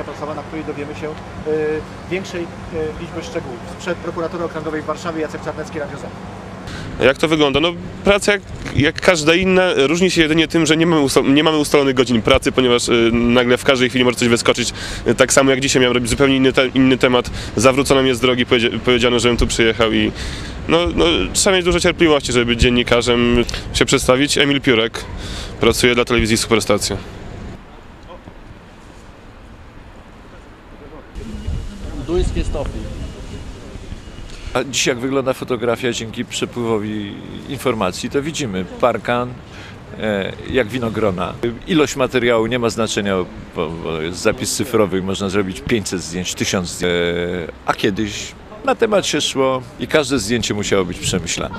konferencja prasowa, na której dowiemy się e, większej e, liczby szczegółów. Sprzed prokuratury okręgowej w Warszawie Jacek Czarnecki, Radio Z. Jak to wygląda? No praca jak, jak każda inna, różni się jedynie tym, że nie mamy, nie mamy ustalonych godzin pracy, ponieważ y, nagle w każdej chwili może coś wyskoczyć. Y, tak samo jak dzisiaj miałem robić zupełnie inny, te, inny temat. Zawrócono mnie z drogi, powiedzia- powiedziano, żebym tu przyjechał i no, no, trzeba mieć dużo cierpliwości, żeby dziennikarzem, się przedstawić. Emil Piórek, pracuję dla telewizji Superstacja. Duńskie stopy. A dziś jak wygląda fotografia dzięki przepływowi informacji, to widzimy parkan, e, jak winogrona. Ilość materiału nie ma znaczenia, bo, bo jest zapis cyfrowy, można zrobić 500 zdjęć, 1000 zdjęć. E, A kiedyś na temat się szło i każde zdjęcie musiało być przemyślane.